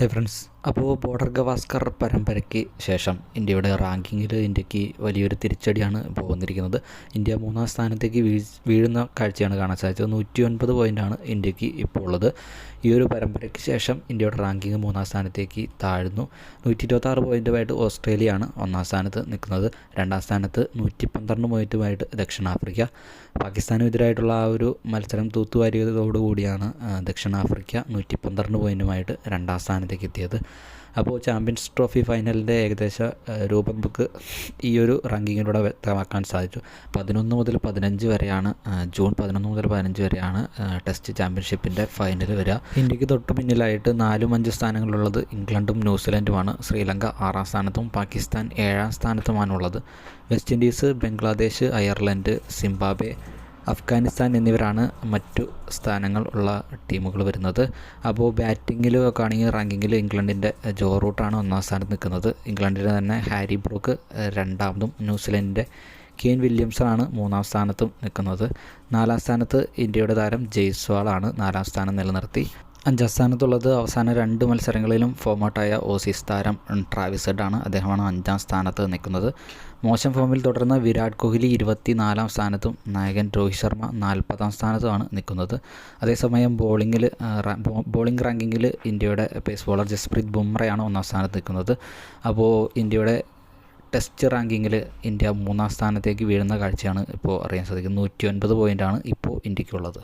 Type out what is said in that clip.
Hi friends. അപ്പോൾ border Gavaskar പരമ്പരയ്ക്ക് ശേഷം ഇന്ത്യയുടെ റാങ്കിങ്ങിൽ ഇന്ത്യയ്ക്ക് വലിയൊരു തിരിച്ചടിയാണ് ഇപ്പോൾ വന്നിരിക്കുന്നത്. ഇന്ത്യ മൂന്നാം സ്ഥാനത്തേക്ക് വീഴ് വീഴുന്ന കാഴ്ചയാണ് കാണാൻ സാധിച്ചത്. നൂറ്റി ഒൻപത് പോയിന്റാണ് ഇന്ത്യയ്ക്ക് ഇപ്പോൾ ഉള്ളത്. ഈ ഒരു പരമ്പരയ്ക്ക് ശേഷം ഇന്ത്യയുടെ റാങ്കിങ് മൂന്നാം സ്ഥാനത്തേക്ക് താഴ്ന്നു. നൂറ്റി ഇരുപത്താറ് പോയിന്റുമായിട്ട് ഓസ്ട്രേലിയയാണ് ഒന്നാം സ്ഥാനത്ത് നിൽക്കുന്നത്. രണ്ടാം സ്ഥാനത്ത് നൂറ്റി പന്ത്രണ്ട് പോയിന്റുമായിട്ട് ദക്ഷിണാഫ്രിക്ക പാകിസ്ഥാനെതിരായിട്ടുള്ള ആ ഒരു മത്സരം തൂത്തുവാരിയതോടുകൂടിയാണ് ദക്ഷിണാഫ്രിക്ക നൂറ്റി പന്ത്രണ്ട് പോയിന്റുമായിട്ട് രണ്ടാം സ്ഥാനത്തേക്ക് എത്തിയത്. അപ്പോൾ ചാമ്പ്യൻസ് ട്രോഫി ഫൈനലിന്റെ ഏകദേശ രൂപം നമുക്ക് ഈ ഒരു റാങ്കിങ്ങിലൂടെ വ്യക്തമാക്കാൻ സാധിച്ചു. പതിനൊന്ന് മുതൽ പതിനഞ്ച് വരെയാണ് ജൂൺ പതിനൊന്ന് മുതൽ പതിനഞ്ച് വരെയാണ് ടെസ്റ്റ് ചാമ്പ്യൻഷിപ്പിന്റെ ഫൈനൽ വരിക. ഇന്ത്യയ്ക്ക് തൊട്ട് പിന്നിലായിട്ട് നാലും അഞ്ച് സ്ഥാനങ്ങളുള്ളത് ഇംഗ്ലണ്ടും ന്യൂസിലൻഡുമാണ്. ശ്രീലങ്ക ആറാം സ്ഥാനത്തും പാകിസ്ഥാൻ ഏഴാം സ്ഥാനത്തുമാണുള്ളത്. West Indies Bangladesh Ireland Zimbabwe Afghanistan എന്നിവരാണ് മറ്റു സ്ഥാനങ്ങൾ ഉള്ള ടീമുകൾ വരുന്നത്. അപ്പോൾ ബാറ്റിങ്ങിൽ ഒക്കെ ആണെങ്കിൽ റാങ്കിങ്ങിൽ ഇംഗ്ലണ്ടിന്റെ ജോ റൂട്ടാണ് ഒന്നാം സ്ഥാനത്ത് നിൽക്കുന്നത്. ഇംഗ്ലണ്ടിന്റെ തന്നെ ഹാരി ബ്രൂക്ക് രണ്ടാമതും ന്യൂസിലൻഡിന്റെ കെയിൻ വില്യംസണാണ് മൂന്നാം സ്ഥാനത്തും നിൽക്കുന്നത്. നാലാം സ്ഥാനത്ത് ഇന്ത്യയുടെ താരം ജയ്സ്വാളാണ് നാലാം സ്ഥാനം നിലനിർത്തി. അഞ്ചാം സ്ഥാനത്തുള്ളത് അവസാന രണ്ട് മത്സരങ്ങളിലും ഫോമൗട്ടായ ഓസീസ് താരം ട്രാവിസ് ആണ് അദ്ദേഹമാണ് അഞ്ചാം സ്ഥാനത്ത് നിൽക്കുന്നത്. മോശം ഫോമിൽ തുടർന്ന് വിരാട് കോഹ്ലി ഇരുപത്തി നാലാം സ്ഥാനത്തും നായകൻ രോഹിത് ശർമ്മ നാൽപ്പതാം സ്ഥാനത്തുമാണ് നിൽക്കുന്നത്. അതേസമയം ബോളിങ്ങിൽ ബോളിംഗ് റാങ്കിങ്ങിൽ ഇന്ത്യയുടെ പേസ് ബോളർ ജസ്പ്രീത് ബുംറയാണ് ഒന്നാം സ്ഥാനത്ത് നിൽക്കുന്നത്. അപ്പോൾ ഇന്ത്യയുടെ ടെസ്റ്റ് റാങ്കിങ്ങിൽ ഇന്ത്യ മൂന്നാം സ്ഥാനത്തേക്ക് വീഴുന്ന കാഴ്ചയാണ് ഇപ്പോൾ അറിയാൻ സാധിക്കുന്നത്. നൂറ്റി ഒൻപത് പോയിന്റാണ് ഇപ്പോൾ ഇന്ത്യക്കുള്ളത്.